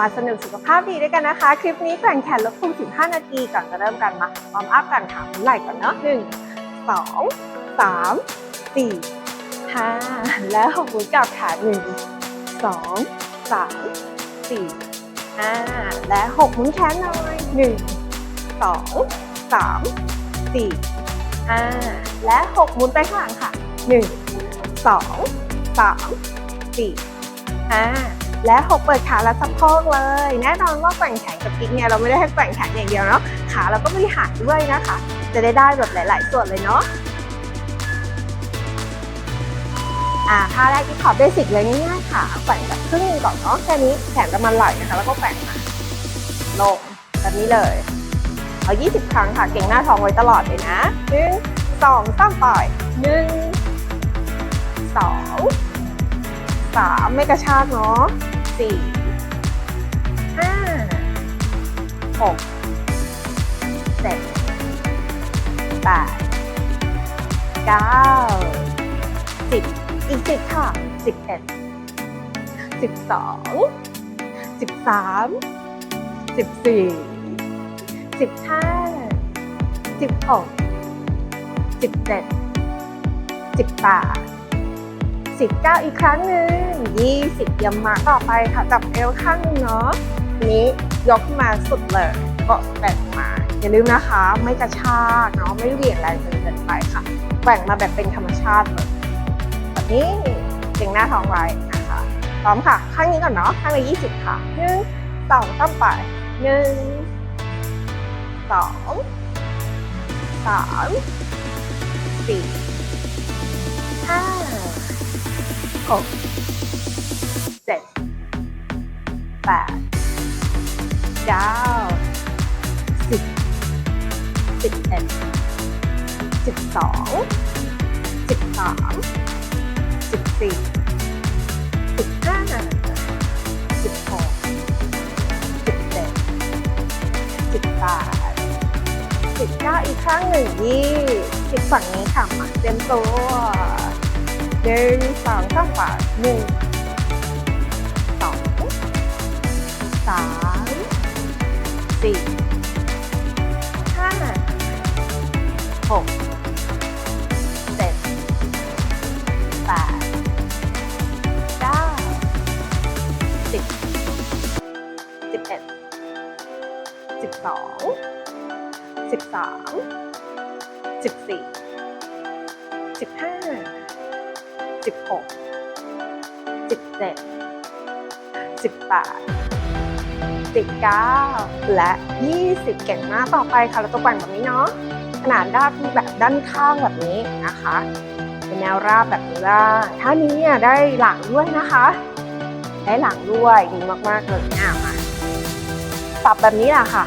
มาสนุกสุขภาพดีด้วยกันนะคะ คลิปนี้แกว่งแขนลดพุง15 นาทีก่อนจะเริ่มกันมาวอร์มอัพกันขาหมุนไหล่ก่อนเนาะหนึ่งสองสามสี่ห้าแล้วหมุนกลับขาหนึ่งสองสามสี่ห้าและหกหมุนแขนหน่อยหนึ่งสองสามสี่ห้าและหกหมุนไปข้างหลังค่ะหนึ่งสองสามสี่ห้า และหกเปิดขาและสะโพกเลย แน่นอนว่าแกว่งแขนกับกิ๊กเนี่ยเราไม่ได้ให้แกว่งแขนอย่างเดียวเนาะขาเราก็บริหารด้วยนะคะ จะได้ได้แบบหลาย ๆ ส่วนเลยเนาะอ่าท่าแรกที่ขอเบสิกเลยง่ายๆค่ะแกว่งแบบครึ่งนึงก่อนเนาะแค่นี้แขนประมาณไหล่นะคะ แล้วก็แกว่งมาลงแบบนี้เลยเอา 20 ครั้งค่ะ เก่งหน้าท้องไว้ตลอดเลยนะหนึ่งสองสามปล่อยหนึ่งสองสามไม่กระชากเนาะ สี่ห้าหกเจ็ดแปดเก้าสิบอีกสิบค่ะสิบเอ็ดสิบสองสิบสามสิบสี่สิบห้าสิบหกสิบเจ็ดสิบแปด 19 อีกครั้งหนึ่ง20ยำมาต่อไปค่ะจับเอวข้างนึงเนาะนี้ยกขึ้นมาสุดเลยก็แบ่งมา อย่าลืมนะคะ ไม่กระชากเนาะไม่เหวี่ยงแรงจนเกินไปค่ะแบ่งมาแบบเป็นธรรมชาติเลยแบบนี้เก่งหน้าท้องไว้นะคะพร้อมค่ะ ข้างนี้ก่อนเนาะข้างละ20 ค่ะหนึ่งสองสามไปหนึ่งสองสามสี่ห้า หกเจ็ดแปดเก้าสิบสิบเอ็ดสิบสองสิบสามสิบสี่สิบห้าสิบหกสิบเจ็ดสิบแปดสิบเก้าอีกครั้งหนึ่งยี่สิบฝั่งนี้ค่ะมาเต็มตัว หนึ่งสองสามปาหนึ่งสองสามสี่ห้าหกเจ็ดแปดเก้าสิบสิบเอ็ดสิบสองสิบสามสิบสี่สิบห้า สิบหกสิบเจ็ดสิบแปดสิบเก้าและยี่สิบเก่งมากต่อไปค่ะเราจะแกว่งแบบนี้เนาะขนาดด้านแบบด้านข้างแบบนี้นะคะ เป็นแนวราบแบบนี้บ้าท่านี้เนี่ยได้หลังด้วยนะคะ ได้หลังด้วยดีมากๆเลยอะมาสับแบบนี้แหละค่ะ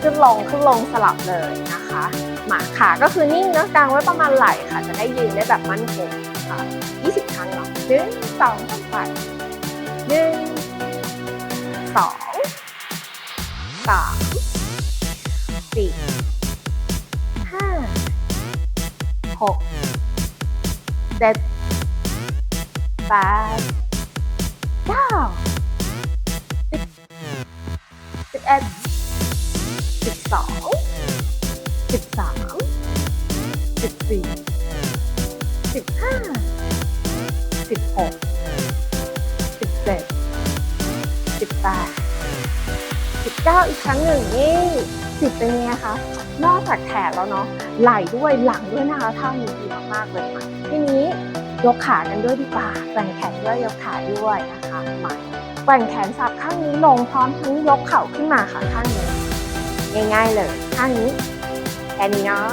ขึ้นลงขึ้นลงสลับเลยนะคะหมาขาก็คือนิ่งเนะกลางไว้ประมาณไหล่ค่ะ จะได้ยืนได้แบบมั่นคง ค่ะ 20 ครั้งเนาะหนึ่งสองสามไปหนึ่งสองสามสี่ห้าหกเจ็ดแปดเก้าสิบสิบเอ็ดสิบสองสิบสามสิบสี่สิบห้า สิบหกสิบเจ็ดสิบแปดสิบเก้าอีกครั้งหนึ่งนี่สิบเป็นไงคะนอกจากแขนแล้วเนาะไหล่ด้วยหลังด้วยนะคะท่านี้ดีมากๆเลยค่ะทีนี้ยกขากันด้วยดีกว่าแกว่งแขนด้วยยกขาด้วยนะคะมาแกว่งแขนสับข้างนี้ลงพร้อมทั้งยกเข่าขึ้นมาค่ะข้างนี้ง่ายๆเลยข้างนี้แค่นี้เนาะ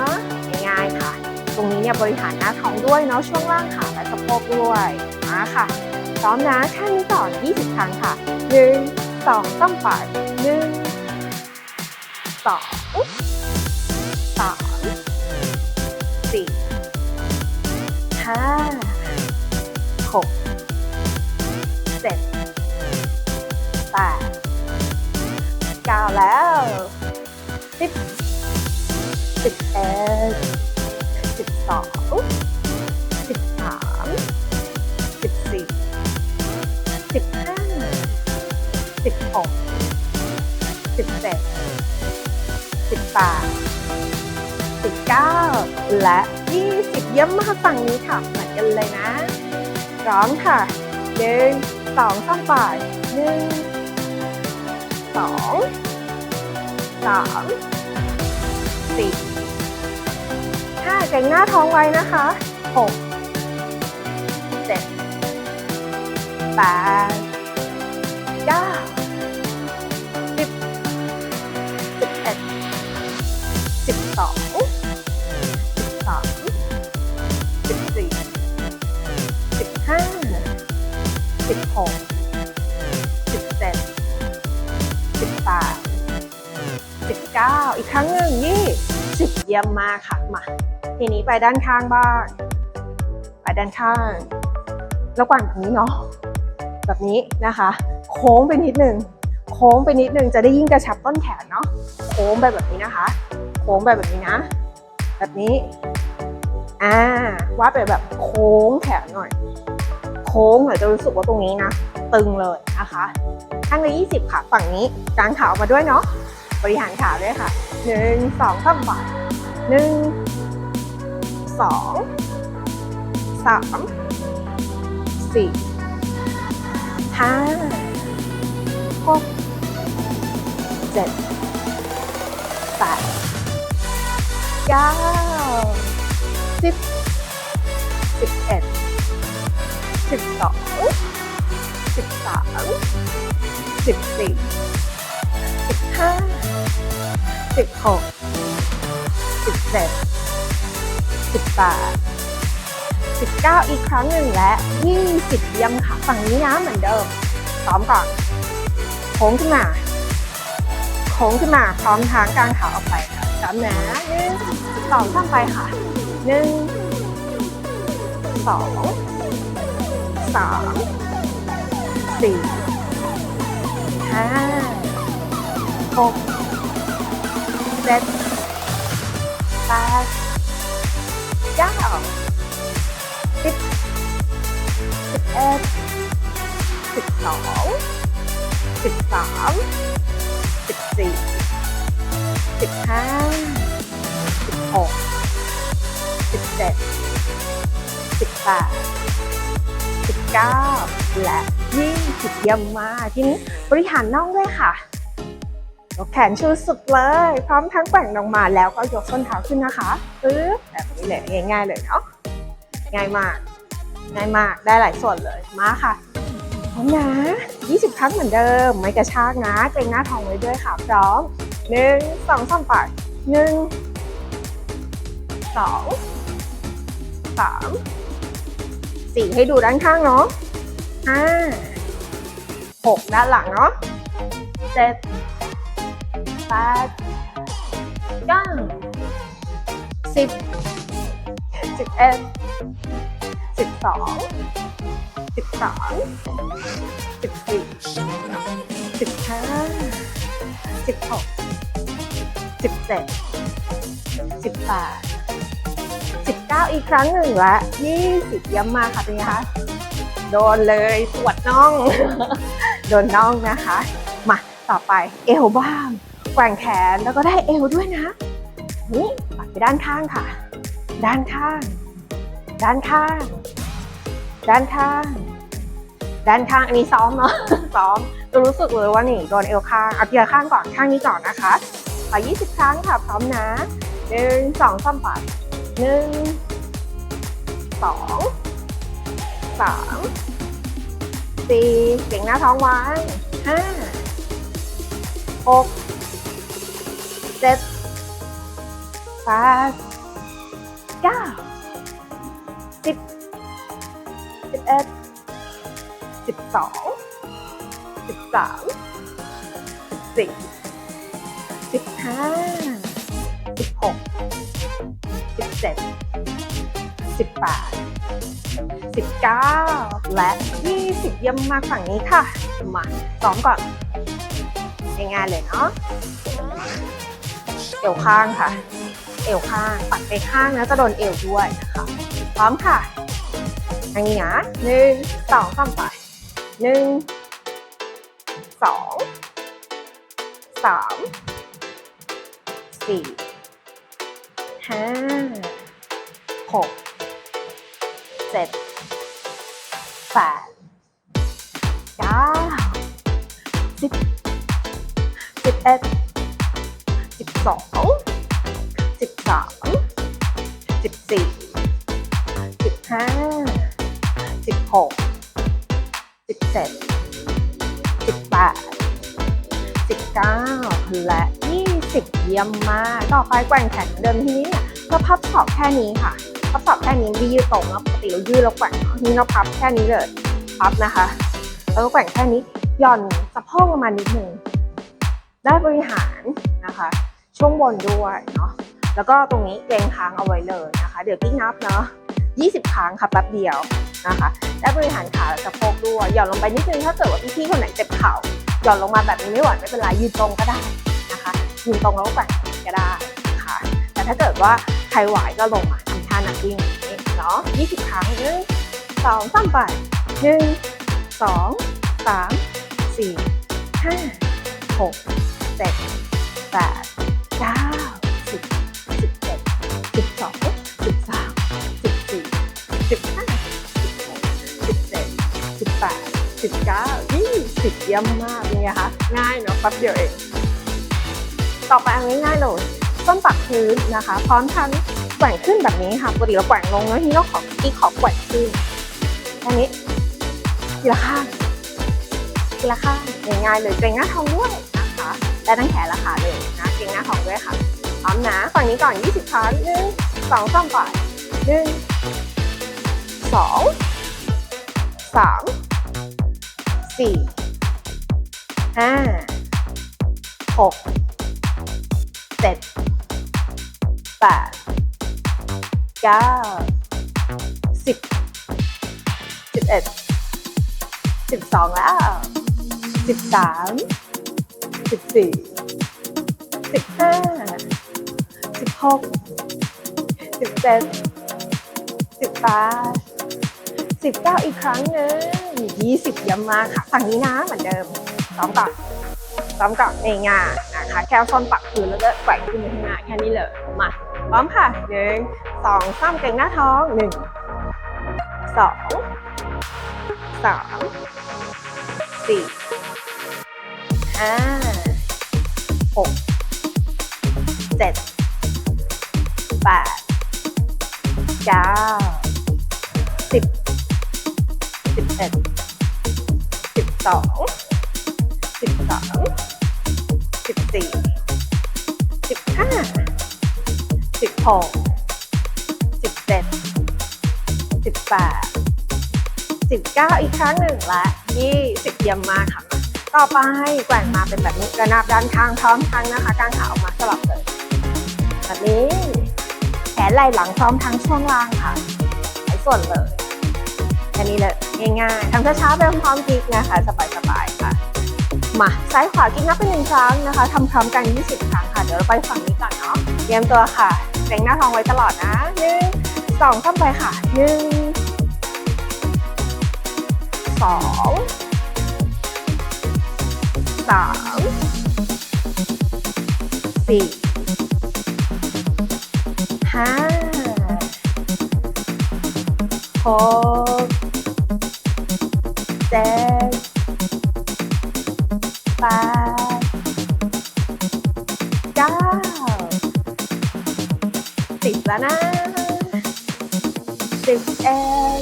ง่ายๆค่ะ ตรงนี้เนี่ยบริหารหน้าท้องด้วยเนาะช่วงล่างขาและสะโพกด้วยมาค่ะพร้อมนะแค่นี้ต่อ 20 ครั้งค่ะหนึ่งสองสามไปหนึ่งสองสามสี่ห้าหกเจ็ดแปดเก้าแล้วสิบสิบเอ็ด 18 19 และ 20 เยี่ยมมากฝั่งนี้ค่ะเหมือนกันเลยนะ พร้อมค่ะ 1 2 3ป่าย1 2 3 4 5เก่งหน้าท้องไว้นะคะ 6 7 8 9 ยี่ยมมากค่ะมาทีนี้ไปด้านข้างบ้างไปด้านข้าง แล้วกวางแบบนี้เนาะแบบนี้นะคะ โค้งไปนิดนึงโค้งไปนิดนึงจะได้ยิ่งกระชับต้นแขนเนาะโค้งไปแบบนี้นะคะ โค้งไปแบบนี้นะ แบบนี้อ่าวาดไปแบบโค้งแขนหน่อย โค้งหน่อยจะรู้สึกว่าตรงนี้นะตึงเลยนะคะข้างละ20ค่ะ ฝั่งนี้กางขาออกมาด้วยเนาะบริหารขาด้วยค่ะหนึ่งสองสามบาท หนึ่งสองสามสี่ห้าหกเจ็ดแปดเก้าสิบสิบเอ็ดสิบสองสิบสามสิบสี่สิบห้าสิบหก เจ็ดสิบแปดสิบเก้าอีกครั้งหนึ่งและยี่สิบเยี่ยมค่ะฝั่งนี้นะเหมือนเดิมพร้อมก่อนโค้งขึ้นมาโค้งขึ้นมาพร้อมทางกลางขาออกไปค่ะสามนะหนึ่งสองข้ามไปค่ะหนึ่งสองสามสี่ห้าหกเจ็ด แปดเก้าสิบสิบเอ็ดสิบสองสิบสามสิบสี่สิบห้าสิบหกสิบเจ็ดสิบแปดสิบเก้าและยี่สิบเยี่ยมมากทีนี้บริหารน่องด้วยค่ะ ยกแขนชูสุดเลย พร้อมทั้งแกว่งลงมาแล้วก็ยกส้นเท้าขึ้นนะคะปึ๊บแบบนี้เลยง่ายๆเลยเนาะง่ายมาก ง่ายมากได้หลายส่วนเลยมาค่ะพร้อมนะ20 ครั้งเหมือนเดิม ไม่กระชากนะเกรงหน้าท้องไว้ด้วยค่ะพร้อมหนึ่งสองสามไปหนึ่งสองสามสี่ให้ดูด้านข้างเนาะห้าหกด้านหลังเนาะเจ็ด แปดเก้าสิบสิบเอ็ดสิบสองสิบสามสิบสี่สิบห้าสิบหกสิบเจ็ดสิบแปดสิบเก้าอีกครั้งหนึ่งและยี่สิบเยี่ยมมากค่ะเป็นไงคะโดนเลยปวดน่อง โดนน่องนะคะ มาต่อไปเอวบ้าง แกว่งแขนแล้วก็ได้เอวด้วยนะนี่ปัดไปด้านข้างค่ะ ด้านข้าง ด้านข้าง ด้านข้าง ด้านข้างอันนี้ซ้อมเนาะซ้อมจะรู้สึกเลยว่านี่โดนเอวข้างเอาทีละข้างก่อนข้างนี้ก่อนนะคะขอ20 ครั้งค่ะพร้อมนะหนึ่งสองสามปัดหนึ่งสองสามสี่เก่งหน้าท้องไว้ห้าหก เจ็ดแปดเก้าสิบสิบเอ็ดสิบสองสิบสามสิบสี่สิบห้าสิบหกสิบเจ็ดสิบแปดสิบเก้าและยี่สิบเยี่ยมมากฝั่งนี้ค่ะ มาซ้อมก่อนง่ายๆเลยเนาะ เอวข้างค่ะ เอวข้างปัดไปข้างนะจะโดนเอวด้วยนะคะพร้อมค่ะอันนี้นะหนึ่งสองสามไปหนึ่งสองสามสี่ห้าหกเจ็ดแปดเก้าสิบสิบเอ็ด สองสิบสามสิบสี่สิบห้าสิบหกสิบเจ็ดสิบแปดสิบเก้าและยี่สิบเยี่ยมมาก ต่อไปแกว่งแขนเหมือนเดิมทีนี้เนี่ยเราพับศอกแค่นี้ค่ะ พับศอกแค่นี้ยืดตรงนะปกติเรายืดเราแกว่งนอะนี่เราพับแค่นี้เลยพับนะคะแล้วก็แกว่งแค่นี้หย่อนสะโพกลงมานิดนึงได้บริหารนะคะ ช่วงบนด้วยเนาะแล้วก็ตรงนี้เกรงค้างเอาไว้เลยนะคะ เดี๋ยวกิ๊กนับเนาะ20 ครั้งค่ะแป๊บเดียวนะคะได้บริหารขาและสะโพกด้วยหย่อนลงไปนิดนึงถ้าเกิดว่าพี่ๆคนไหนเจ็บเข่าหย่อนลงมาแบบนี้ไม่ไหวไม่เป็นไรยืนตรงก็ได้นะคะยืนตรงแล้วก็แกว่งก็ได้นะคะแต่ถ้าเกิดว่าใครไหวก็ลงมาทำท่านักวิ่งอย่างนี้เนาะ20 ครั้งหนึ่งสองสามไปหนึ่งสองสามสี่ห้าหกเจ็ดแปด ก้ายี่สิบเยี่ยมมากเป็นไงคะ ง่ายเนาะแป๊บเดียวเอง ต่อไปง่ายๆเลยส้นปักพื้นนะคะ พร้อมทั้งแกว่งขึ้นแบบนี้ค่ะปกติเราแกว่งลงแล้วทีนี้เราขออีกขอแกว่งขึ้นอันนี้ทีละข้างทีละข้างง่ายๆเลยเกรงหน้าท้องด้วยนะคะและทั้งแขนละขาเลยนะเกรงหน้าท้องด้วยค่ะพร้อมนะฝั่งนี้ก่อน 20ครั้งหนึ่งสองสามไปหนึ่งสองสาม สี่ห้าหกเจ็ดแปดเก้าสิบสิบเอ็ดสิบสองแล้วสิบสามสิบสี่สิบห้าสิบหกสิบเจ็ดสิบแปดสิบเก้าอีกครั้งหนึ่ง ยี่สิบย้ำมากค่ะฝั่งนี้นะเหมือนเดิมซ้อมก่อนซ้อมก่อนงายๆนะคะ แค่ส้นปักพื้นแล้วก็แกว่งขึ้นไปข้างหน้าแค่นี้เลยมาพร้อมค่ะหนึ่งสองสามเก่งหน้าท้องหนึ่งสองสามสี่ห้าหกเจ็ดแปดเก้าสิบสิบเอ็ด สิบสองสิบสองสิบสี่สิบห้าสิบหกสิบเจ็ดสิบแปดสิบเก้าอีกครั้งหนึ่งและยี่สิบเยี่ยมมากค่ะ ต่อไปแกว่งมาเป็นแบบนี้กระนาบด้านข้างพร้อมทั้งนะคะกางขาออกมาสลับเลยแบบนี้แขนไหล่หลังพร้อมทั้งช่วงล่างค่ะหลายส่วนเลยแค่นี้เลย ง่ายๆทำช้าๆไปพร้อมๆกิ๊กนะคะสบายๆค่ะ มาซ้ายขวากิ๊กนับเป็นหนึ่งครั้งนะคะทำพร้อมกัน 20 ครั้งค่ะ เดี๋ยวเราไปฝั่งนี้ก่อนเนาะเตรียมตัวค่ะเกรงหน้าท้องไว้ตลอดนะหนึ่งสองเข้าไปค่ะหนึ่งสองสามสี่ห้าหก สิบแล้วนะสิบเอ็ด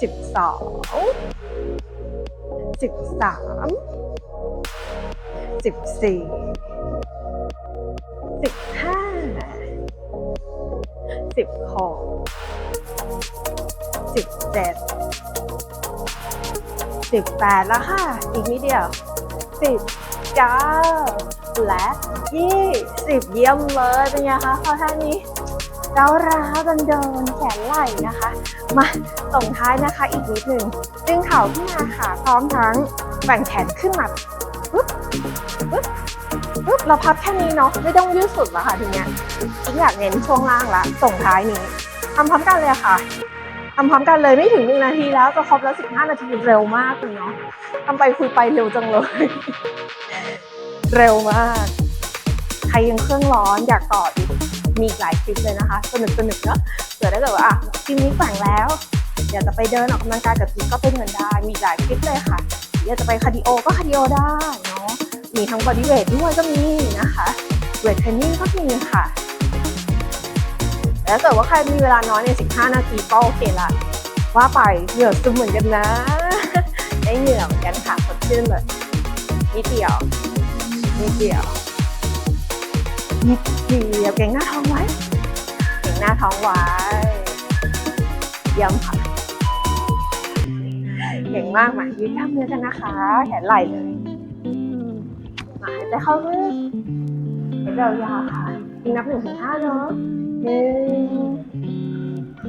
สิบสองสิบสามสิบสี่สิบห้าสิบหกสิบเจ็ดสิบแปดแล้วค่ะ อีกนิดเดียวสิบเก้า และยี่สิบเยี่ยมเลยเป็นไงคะพอท่านี้เร้าร้าวดันเดินแขนไหล่นะคะ มาส่งท้ายนะคะอีกนิดหนึ่งดึงเข่าขึ้นมาค่ะพร้อมทั้งแบ่งแขนขึ้นมาปึ๊บปึ๊บปึ๊บเราพับแค่นี้เนาะไม่ต้องยืดสุดแล้วค่ะทีเนี้ยอีกอยากเน้นช่วงล่างละส่งท้ายนี้ทำพร้อมกันเลยค่ะทำพร้อมกันเลยไม่ถึงหนึ่งนาทีแล้วจะครบแล้วสิบห้านาทีเร็วมากเลยเนาะทำไปคุยไปเร็วจังเลย เร็วมาก ใครยังเครื่องร้อนอยากต่ออีกมีหลายคลิปเลยนะคะ สนุกสนุกๆเนาะเผื่อได้เกิดว่าอะคลิปนี้แฝงแล้วอยากจะไปเดินออกกำลังกายกับจิ๊บก็ไปเดินได้ มีหลายคลิปเลยค่ะอยากจะไปคาร์ดิโอก็คาร์ดิโอได้เนาะมีทั้งบอดี้เวทด้วยก็มีนะคะเวทเทรนนิ่งก็มีค่ะแล้วเกิดว่าใครมีเวลาน้อยใน 15 นาทีก็โอเคละว่าไปเหงื่อซึมเหมือนกันนะ ได้เหงื่อเหมือนกันค่ะสดชื่นเลยนิดเดียว นิดเดียวนิดเดียวเก่งหน้าท้องไว้ เก่งหน้าท้องไว้ยี่ยมค่ะเก่งมากมายืดกล้ามเนื้อกันนะคะ แขนไหล่เลยมาหายใจเข้าลึกหายใจยาวค่ะนับหนึ่งถึงห้าเนาะหนึ่ง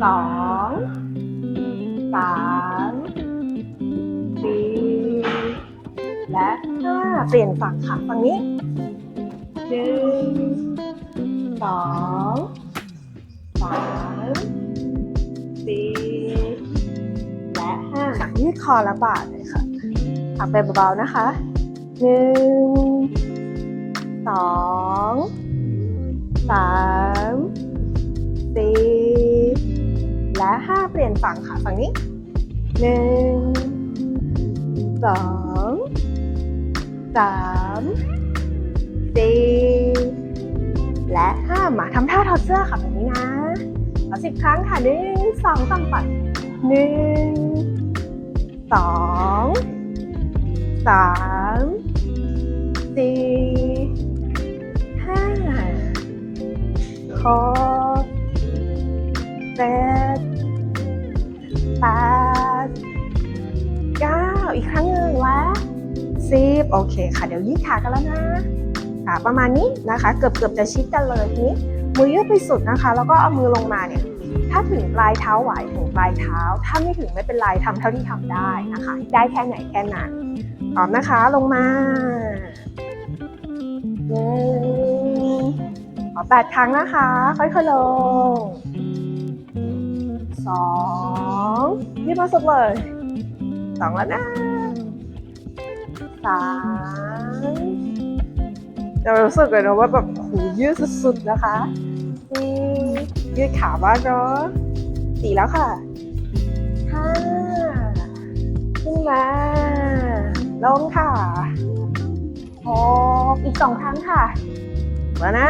สองสามสี่ และห้าเปลี่ยนฝั่งค่ะ ฝั่งนี้หนึ่งสองสามสี่และห้ายืดคอและบ่าเลยค่ะพักไปเบาๆนะคะหนึ่งสองสามสี่และห้าเปลี่ยนฝั่งค่ะ ฝั่งนี้หนึ่งสอง สามสี่และห้ามาทำท่าถอดเสื้อค่ะแบบนี้นะเอาสิบครั้งค่ะหนึ่งสองตั้งปัดสามสี่ห้าหกแปดเก้าอีกครั้งหนึ่งแล้ว 70 โอเคค่ะ เดี๋ยวยืดขากันแล้วนะค่ะประมาณนี้นะคะ เกือบเกือบจะชิดกันเลยทีนี้มือยืดไปสุดนะคะ แล้วก็เอามือลงมาเนี่ยถ้าถึงปลายเท้าไหวถึงปลายเท้า ถ้าไม่ถึงไม่เป็นไรทำเท่าที่ทำได้นะคะ ได้แค่ไหนแค่นั้นพร้อมนะคะลงมาหนึ่งขอแปดครั้งนะคะ ค่อยๆลงสองยืดมาสุดเลยสองแล้วนะ สามจะรู้สึกเลยนะว่าแบบหูยืดสุดๆนะคะยืดขาบ้างเนาะสี่แล้วค่ะห้าขึ้นมาลงค่ะหกอีกสองครั้งค่ะ มานะ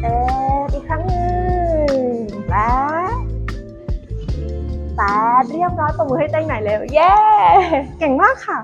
เอ็ดอีกครั้งหนึ่งและ แปดเรียบร้อยตบมือให้เต้งหน่อยเร็วเย้ เก่งมากค่ะ